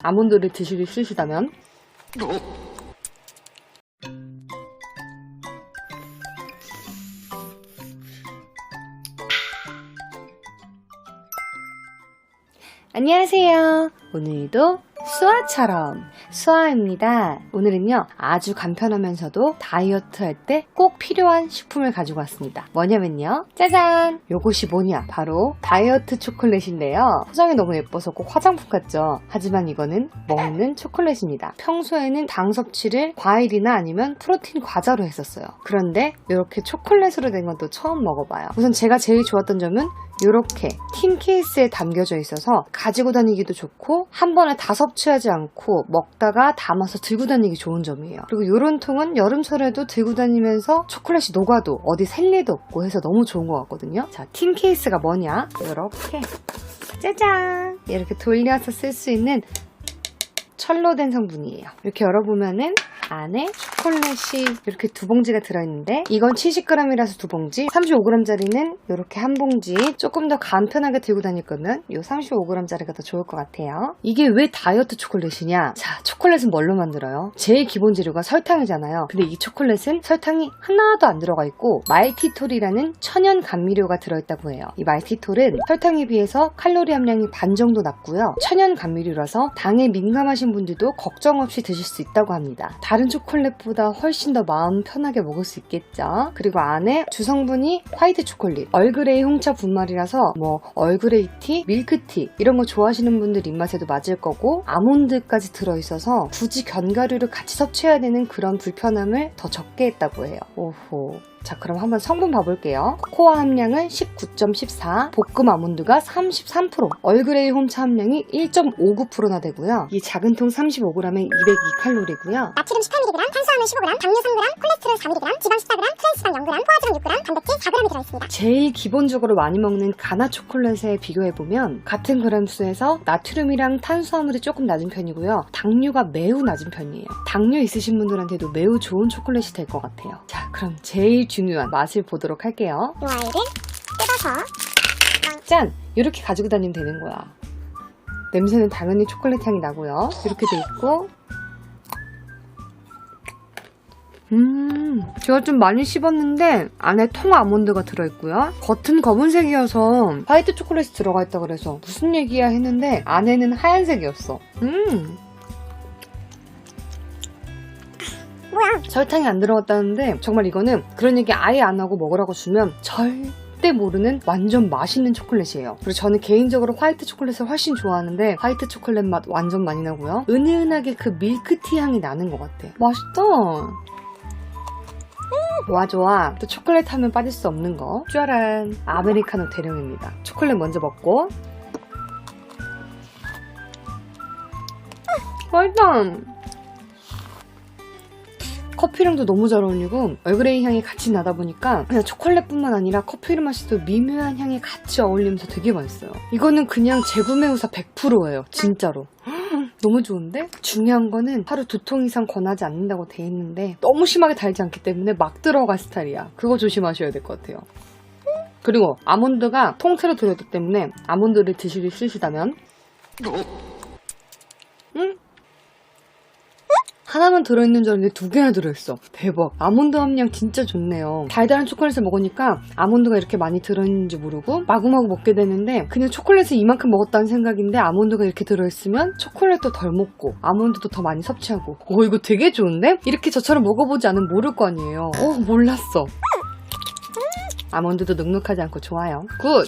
아몬드를 드시기 싫으시다면 안녕하세요. 오늘도 수아처럼 수아입니다. 오늘은요 아주 간편하면서도 다이어트 할 때 꼭 필요한 식품을 가지고 왔습니다. 뭐냐면요 짜잔 요것이 뭐냐 바로 다이어트 초콜릿인데요. 포장이 너무 예뻐서 꼭 화장품 같죠. 하지만 이거는 먹는 초콜릿입니다. 평소에는 당 섭취를 과일이나 아니면 프로틴 과자로 했었어요. 그런데 이렇게 초콜릿으로 된 건 또 처음 먹어봐요. 우선 제가 제일 좋았던 점은 이렇게 틴 케이스에 담겨져 있어서 가지고 다니기도 좋고 한 번에 다 섭취하지 않고 먹다가 담아서 들고 다니기 좋은 점이에요. 그리고 이런 통은 여름철에도 들고 다니면서 초콜릿이 녹아도 어디 셀리도 없고 해서 너무 좋은 것 같거든요. 자, 틴 케이스가 뭐냐? 이렇게 짜잔! 이렇게 돌려서 쓸 수 있는 철로 된 성분이에요. 이렇게 열어보면은 안에 초콜릿이 이렇게 두 봉지가 들어있는데 이건 70g이라서 두 봉지 35g짜리는 이렇게 한 봉지 조금 더 간편하게 들고 다닐 거면 이 35g짜리가 더 좋을 것 같아요. 이게 왜 다이어트 초콜릿이냐? 자 초콜릿은 뭘로 만들어요? 제일 기본 재료가 설탕이잖아요. 근데 이 초콜릿은 설탕이 하나도 안 들어가 있고 말티톨이라는 천연 감미료가 들어있다고 해요. 이 말티톨은 설탕에 비해서 칼로리 함량이 반 정도 낮고요. 천연 감미료라서 당에 민감하신 분들도 걱정 없이 드실 수 있다고 합니다. 다른 초콜릿 보다 훨씬 더 마음 편하게 먹을 수 있겠죠. 그리고 안에 주성분이 화이트 초콜릿, 얼그레이 홍차 분말이라서 뭐 얼그레이 티, 밀크티 이런 거 좋아하시는 분들 입맛에도 맞을 거고 아몬드까지 들어있어서 굳이 견과류를 같이 섭취해야 되는 그런 불편함을 더 적게 했다고 해요. 오호. 자, 그럼 한번 성분 봐볼게요. 코코아 함량은 19.14, 볶음 아몬드가 33%, 얼그레이 홈차 함량이 1.59%나 되고요. 이 작은 통 35g에 202칼로리고요. 나트륨 18mg, 탄수화물 15g, 당류 3g, 콜레스테롤 4mg, 지방 14g, 트랜스판 0g, 포화지방 6g, 단백질 4g이 들어있습니다. 제일 기본적으로 많이 먹는 가나 초콜릿에 비교해보면 같은 그램수에서 나트륨이랑 탄수화물이 조금 낮은 편이고요. 당류가 매우 낮은 편이에요. 당뇨 있으신 분들한테도 매우 좋은 초콜릿이 될 것 같아요. 자, 그럼 제일 중요한 맛을 보도록 할게요. 이 아이를 뜯어서 짠! 이렇게 가지고 다니면 되는 거야. 냄새는 당연히 초콜릿 향이 나고요. 이렇게 돼 있고 음, 제가 좀 많이 씹었는데 안에 통 아몬드가 들어있고요. 겉은 검은색이어서 화이트 초콜릿이 들어가 있다 그래서 무슨 얘기야 했는데 안에는 하얀색이었어. 음? 설탕이 안 들어갔다는데 정말 이거는 그런 얘기 아예 안 하고 먹으라고 주면 절대 모르는 완전 맛있는 초콜릿이에요. 그리고 저는 개인적으로 화이트 초콜릿을 훨씬 좋아하는데 화이트 초콜릿 맛 완전 많이 나고요. 은은하게 그 밀크티 향이 나는 것 같아. 맛있다. 좋아 좋아 또 초콜릿 하면 빠질 수 없는 거 짜란 아메리카노 대령입니다 초콜릿 먼저 먹고 맛있다 커피랑도 너무 잘 어울리고 얼그레이 향이 같이 나다 보니까 그냥 초콜릿뿐만 아니라 커피를 마셔도 미묘한 향이 같이 어울리면서 되게 맛있어요. 이거는 그냥 재구매 후사 100%예요. 진짜로. 너무 좋은데? 중요한 거는 하루 두 통 이상 권하지 않는다고 돼 있는데 너무 심하게 달지 않기 때문에 막 들어갈 스타일이야. 그거 조심하셔야 될 것 같아요. 그리고 아몬드가 통째로 들어있기 때문에 아몬드를 드시기 싫으시다면 하나만 들어있는 줄 알았는데 두 개나 들어있어. 대박. 아몬드 함량 진짜 좋네요. 달달한 초콜릿을 먹으니까 아몬드가 이렇게 많이 들어있는지 모르고 마구마구 먹게 되는데 그냥 초콜릿을 이만큼 먹었다는 생각인데 아몬드가 이렇게 들어있으면 초콜릿도 덜 먹고 아몬드도 더 많이 섭취하고. 오 이거 되게 좋은데? 이렇게 저처럼 먹어보지 않으면 모를 거 아니에요. 어 몰랐어. 아몬드도 눅눅하지 않고 좋아요. 굿!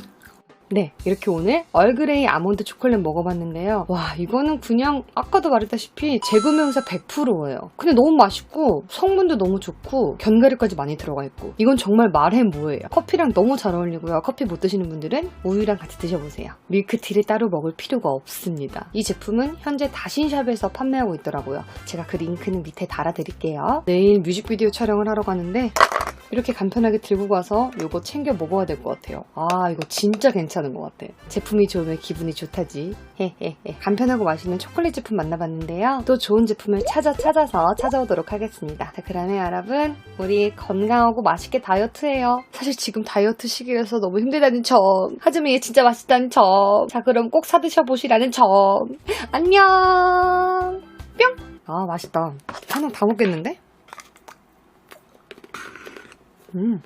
네, 이렇게 오늘 얼그레이 아몬드 초콜릿 먹어봤는데요. 와, 이거는 그냥 아까도 말했다시피 재구매 후사 100%예요. 근데 너무 맛있고 성분도 너무 좋고 견과류까지 많이 들어가 있고 이건 정말 말해 뭐예요. 커피랑 너무 잘 어울리고요. 커피 못 드시는 분들은 우유랑 같이 드셔보세요. 밀크티를 따로 먹을 필요가 없습니다. 이 제품은 현재 다신샵에서 판매하고 있더라고요. 제가 그 링크는 밑에 달아드릴게요. 내일 뮤직비디오 촬영을 하러 가는데 이렇게 간편하게 들고 가서 요거 챙겨 먹어야 될 것 같아요. 아, 이거 진짜 괜찮은 것 같아. 제품이 좋으면 기분이 좋다지. 헤헤헤. 간편하고 맛있는 초콜릿 제품 만나봤는데요. 또 좋은 제품을 찾아 찾아서 찾아오도록 하겠습니다. 자, 그러면 여러분, 우리 건강하고 맛있게 다이어트해요. 사실 지금 다이어트 시기라서 너무 힘들다는 점. 하지만 이게 진짜 맛있다는 점. 자, 그럼 꼭 사드셔보시라는 점. 안녕! 뿅! 아, 맛있다. 하나 다 먹겠는데? 음.